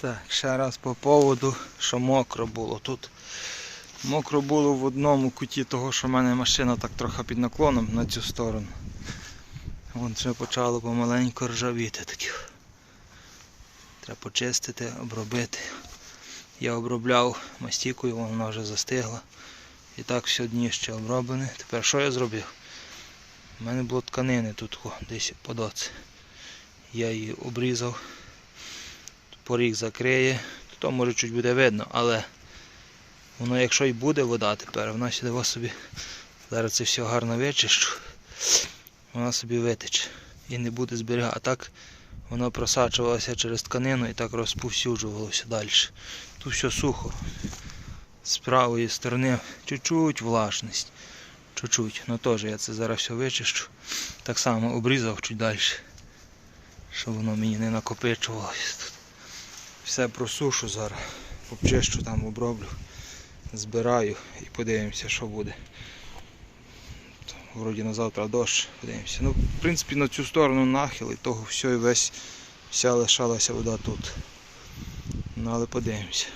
Так, ще раз по поводу, що мокро було тут. Мокро було в одному куті того, що в мене машина так трохи під наклоном на цю сторону. Вон вже почало помаленьку ржавіти таке. Треба почистити, обробити. Я обробляв мастікою, вона вже застигла. І так все дніще оброблене. Тепер що я зробив? У мене було тканини тут десь по доці. Я її обрізав. Поріг закриє. То може чуть буде видно, але воно якщо і буде вода тепер, вона сюди собі. Зараз це все гарно вичищу. Вона собі витече і не буде зберігати. А так воно просачувалося через тканину і так розповсюджувалося далі. Тут все сухо. З правої сторони чуть-чуть влажність. Чуть-чуть. Ну теж я це зараз все вичищу. Так само обрізав чуть далі. Щоб воно мені не накопичувалося тут. Все просушу зараз. Обчищу там, оброблю. Збираю і подивимося, що буде. Вроді на завтра дощ, подивимося. Ну, в принципі, на цю сторону нахил і того все і весь вся лишалася вода тут. Ну але подивимося.